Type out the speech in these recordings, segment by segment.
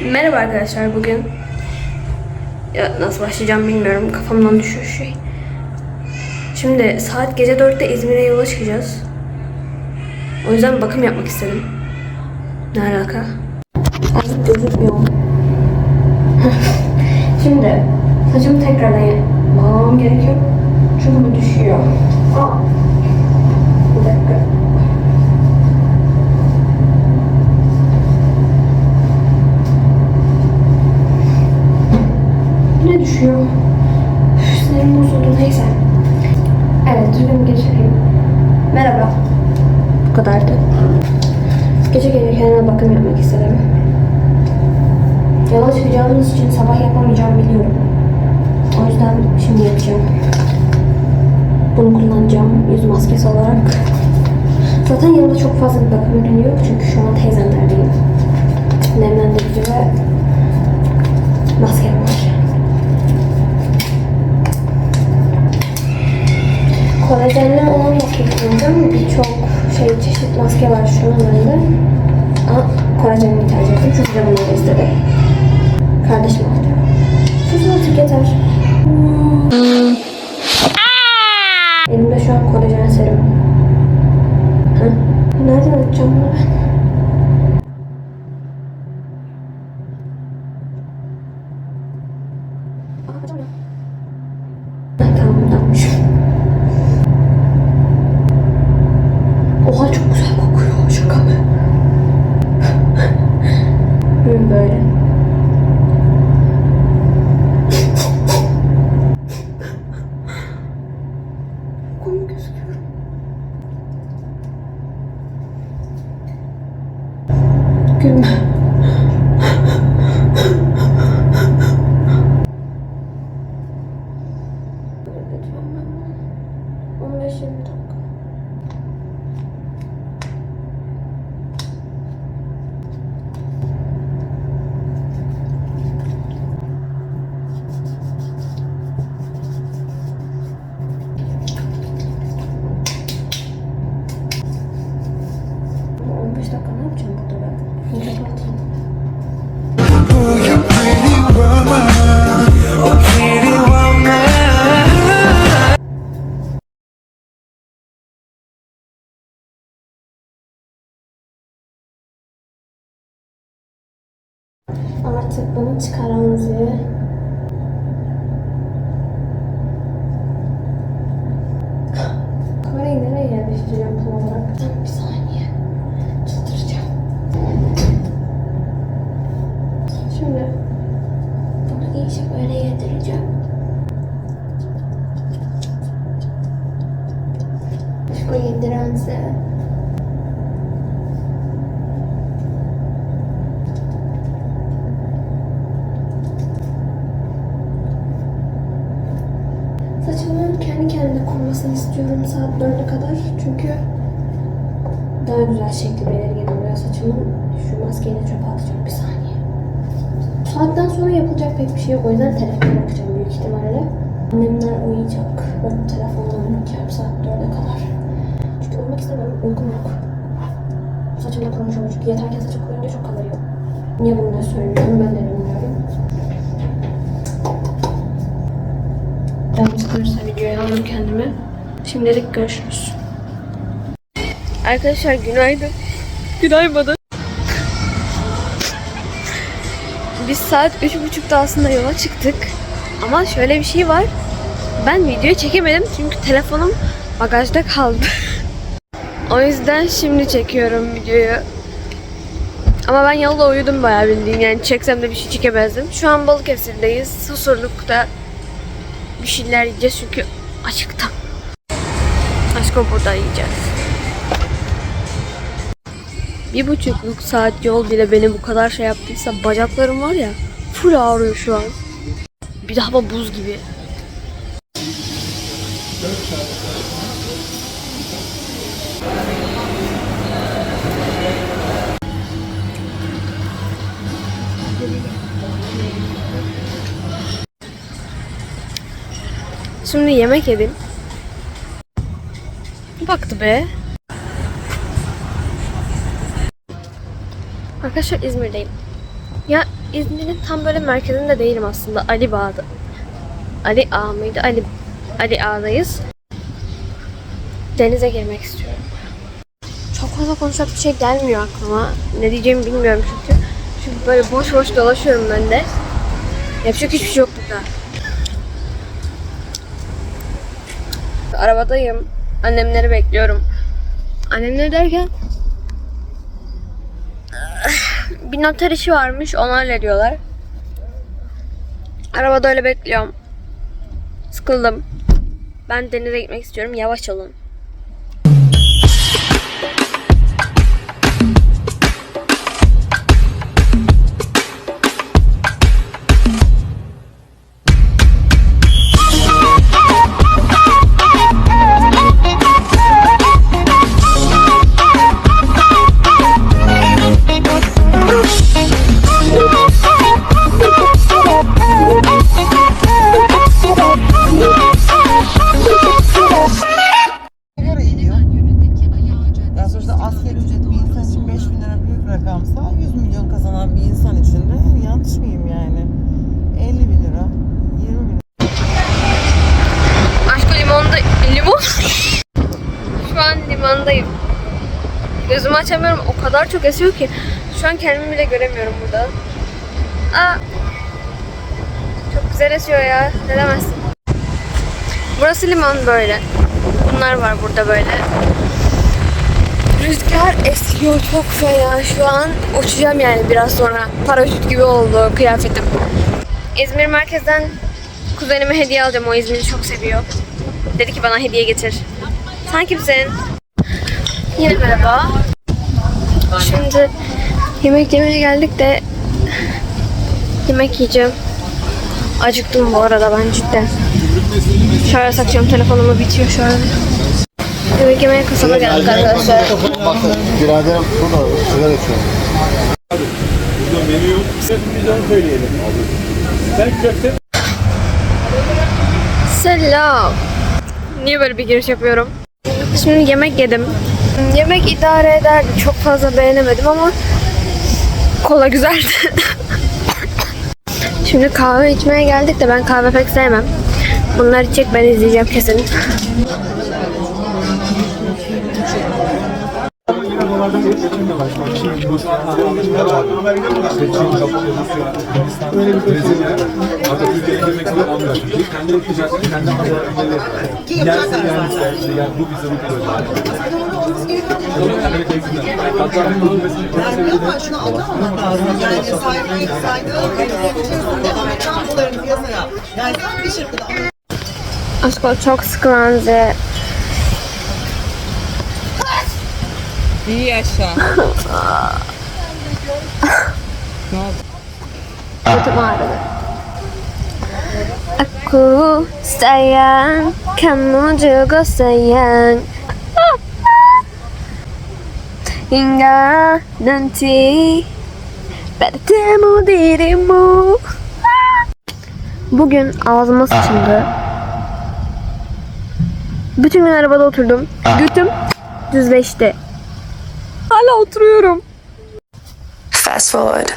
Merhaba arkadaşlar bugün ya nasıl başlayacağım bilmiyorum kafamdan düşüyor şey. Şimdi saat gece 4'te İzmir'e yola çıkacağız. O yüzden bakım yapmak istedim. Ne alaka? Ay gözükmüyor. Şimdi saçımı tekrardan bağlamam gerekiyor. Çünkü bu düşüyor. Aa. Bir dakika. Ne düşüyor? Üf, Sinirim bozuldu neyse. Evet düzgün geçireyim. Merhaba. Bu kadardı. Gece kendime bakım yapmak istedim. Yola çıkacağımız için sabah yapamayacağımı biliyorum. O yüzden şimdi yapacağım. Bunu kullanacağım yüz maskesi olarak. Zaten yanımda çok fazla bir bakım ürünü yok çünkü şu an teyzemlerdeyim. Nemlendirici ve maskem var. Kolajenli olan maske kullanacağım. Birçok şey çeşit maske var şu an bende. Ama kolajenli tercih ettim çünkü canım öyle istedi. Kardeşim aldı. Susun artık yeter. Elimde şu an kolajen serum. Ha? Nereden açacağım bunu ben? Aa, açamıyorum. Ha, tamam bundanmış. Oha çok güzel kokuyor. Şaka mı? Hı, böyle. Komik gözüküyorum. Gülme. Lütfen ben Artık bunu çıkaramazı. Kamerayı nereye yerleştireceğim tam olarak? Bir saniye. Çıldıracağım. Şimdi bunu iyice böyle yedireceğim. Aşkı yedirense. Saçımın kendi kendine kurumasını istiyorum saat 4'e kadar. Çünkü daha güzel şekli belirgin oluyor saçımın. Şu maskeyi de çöpe atacağım bir saniye. Bu saatten sonra yapılacak pek bir şey yok. O yüzden telefona bakacağım büyük ihtimalle. Annemler uyuyacak. Ben telefonla oynayacağım saat 4'e kadar. Çünkü uyumak istemiyorum. Uykum yok. Saçım da kurumuş ama çünkü yeterken saçım kuruyunca çok kalıyor. Niye bunu da söylüyorum ben de bilmiyorum. Canım sıkılırsa videoya alırım kendimi. Şimdilik görüşürüz. Arkadaşlar günaydın. Günaydın. Biz saat üç buçukta aslında yola çıktık. Ama şöyle bir şey var. Ben video çekemedim çünkü telefonum bagajda kaldı. o yüzden şimdi çekiyorum videoyu. Ama ben yolda uyudum bayağı bildiğin yani çeksem de bir şey çekemezdim. Şu an Balıkesir'deyiz. Susurluk'ta bir şeyler yiyeceğiz çünkü acıktım. Aşko burada yiyeceğiz. Bir buçukluk saat yol bile beni bu kadar şey yaptıysa bacaklarım var ya full ağrıyor şu an. Bir daha hava buz gibi. Şimdi yemek yedim. Baktı be. Arkadaşlar İzmir'deyim. Ya İzmir'in tam böyle merkezinde değilim aslında. Ali Bağ'da. Ali Ağa mıydı? Ali, Ali Ağa'dayız. Denize girmek istiyorum. Çok fazla konuşacak bir şey gelmiyor aklıma. Ne diyeceğimi bilmiyorum çünkü. Çünkü böyle boş boş dolaşıyorum ben de. Yapacak hiçbir şey yok burada. Arabadayım. Annemleri bekliyorum. Annemleri derken bir noter işi varmış. Onu hallediyorlar. Arabada öyle bekliyorum. Sıkıldım. Ben denize gitmek istiyorum. Yavaş olun. Şu an limandayım. Gözümü açamıyorum. O kadar çok esiyor ki. Şu an kendimi bile göremiyorum burada. Aa, çok güzel esiyor ya. Ne demezsin. Burası liman böyle. Bunlar var burada böyle. Rüzgar esiyor çok fena. Şu an uçacağım yani biraz sonra. Paraşüt gibi oldu kıyafetim. İzmir merkezden kuzenime hediye alacağım. O İzmir'i çok seviyor. Dedi ki bana hediye getir. Sen kimsin? Yine merhaba. Şimdi yemek yemeye geldik de yemek yiyeceğim. Acıktım bu arada ben cidden. Şöyle saklayacağım telefonumu bitiyor şu an. Yemek yemeye kasaba geldik arkadaşlar. Bak biraderim burada sigara içiyor. Burada menü yok. Onu söyleyelim. Sen köfte Selam. Niye böyle bir giriş yapıyorum? Şimdi yemek yedim. Yemek idare ederdi. Çok fazla beğenemedim ama kola güzeldi. Şimdi kahve içmeye geldik de ben kahve pek sevmem. Bunlar içecek ben izleyeceğim kesin. Öyle bir krizi Atatürk'e indirmek gibi olmuyor. Çünkü kendi ticaretini kendi hazırlıkları Yerse yani isterse yani bu bize bu kadar. Hatta ben bunun mesela çok. Ama şunu anlamamak lazım. Yani saygı, saygı belirleyebiliyorsun. Devam et çantaların piyasaya. Yani sen bir şirkette Aşkım çok sıkılandı. İyi yaşa. Götüm ağrıdı. Aku sayang, kamu juga sayang. Hingga nanti bertemu dirimu. Bugün ağzıma sıçıldı. Bütün gün arabada oturdum. Götüm düzleşti. Hala oturuyorum. Fast forward.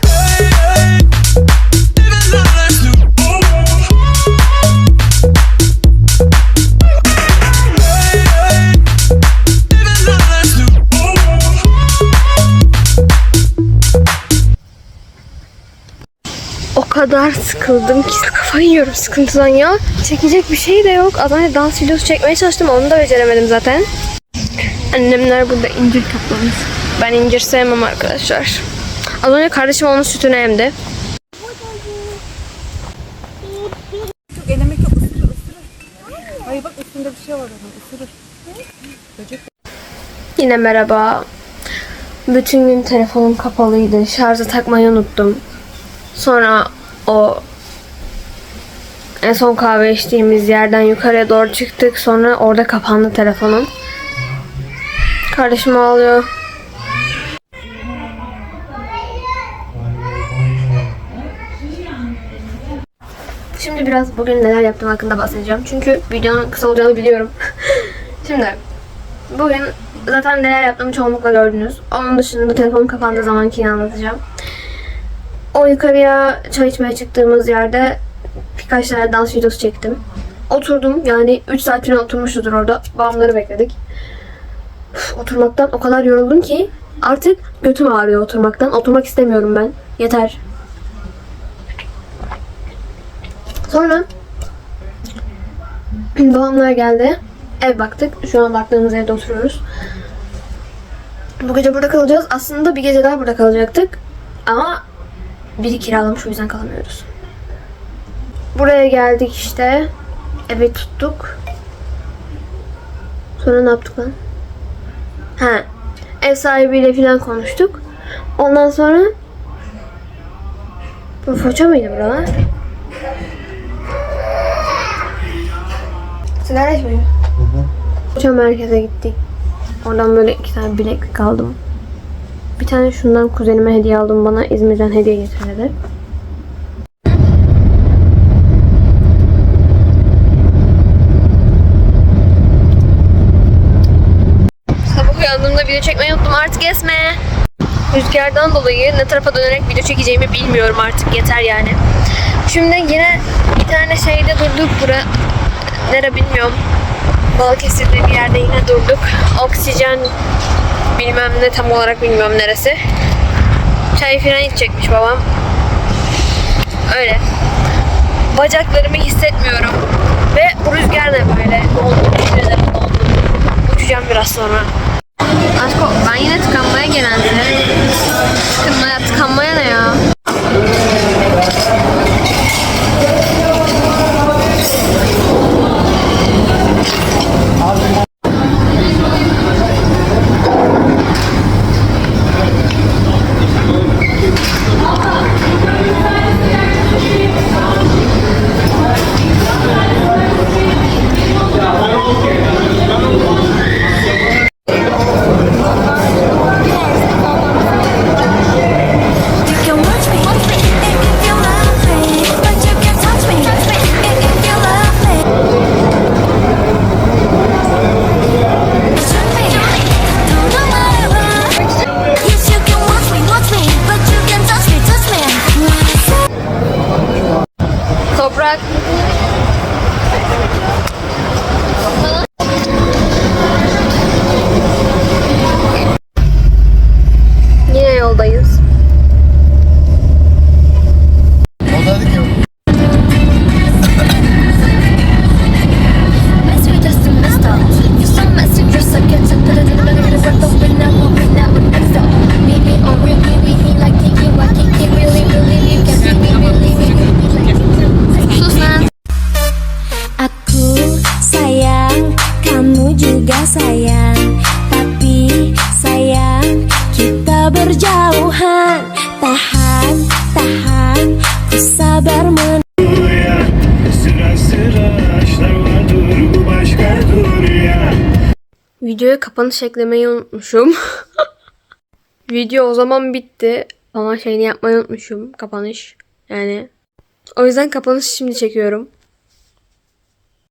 O kadar sıkıldım ki kafayı yiyorum sıkıntıdan ya. Çekecek bir şey de yok. Az önce dans videosu çekmeye çalıştım onu da beceremedim zaten. Annemler burada incir toplamış. Ben incir sevmem arkadaşlar. Az önce kardeşim onun sütünü emdi. Elemek yok ısırır ısırır. Ay bak üstünde bir şey var onun ısırır. Yine merhaba. Bütün gün telefonum kapalıydı. Şarja takmayı unuttum. Sonra o en son kahve içtiğimiz yerden yukarıya doğru çıktık. Sonra orada kapandı telefonum. Kardeşim ağlıyor. Şimdi biraz bugün neler yaptığım hakkında bahsedeceğim. Çünkü videonun kısa olacağını biliyorum. Şimdi Bugün zaten neler yaptığımı çoğunlukla gördünüz. Onun dışında telefonum kapandığı zamankini anlatacağım. O yukarıya çay içmeye çıktığımız yerde birkaç tane dans videosu çektim. Oturdum yani 3 saat falan oturmuşuzdur orada. Babamları bekledik. Üf, oturmaktan o kadar yoruldum ki artık götüm ağrıyor oturmaktan. Oturmak istemiyorum ben. Yeter. Sonra babamlar geldi. Ev baktık. Şu an baktığımız evde oturuyoruz. Bu gece burada kalacağız. Aslında bir gece daha burada kalacaktık. Ama biri kiralamış o yüzden kalamıyoruz. Buraya geldik işte. Evi tuttuk. Sonra ne yaptık lan? Ha. Ev sahibiyle falan konuştuk. Ondan sonra bu Foça mıydı buralar? Sigara içmiyor. Foça merkeze gittik. Oradan böyle iki tane bileklik aldım. Bir tane şundan kuzenime hediye aldım. Bana İzmir'den hediye getirdi. Sabah uyandığımda video çekmeyi unuttum. Artık esme. Rüzgardan dolayı ne tarafa dönerek video çekeceğimi bilmiyorum artık. Yeter yani. Şimdi yine bir tane şeyde durduk. Bura nere bilmiyorum. Balıkesir'de bir yerde yine durduk. Oksijen bilmem ne tam olarak bilmiyorum neresi. Çay falan içecekmiş babam. Öyle. Bacaklarımı hissetmiyorum. Ve bu rüzgar ne böyle? Dondum. Uçacağım biraz sonra. Aşko ben yine tıkanmaya. Tıkanmaya, tıkanmaya Videoya kapanış eklemeyi unutmuşum. Video o zaman bitti. Ama şeyini yapmayı unutmuşum. Kapanış. Yani. O yüzden kapanışı şimdi çekiyorum.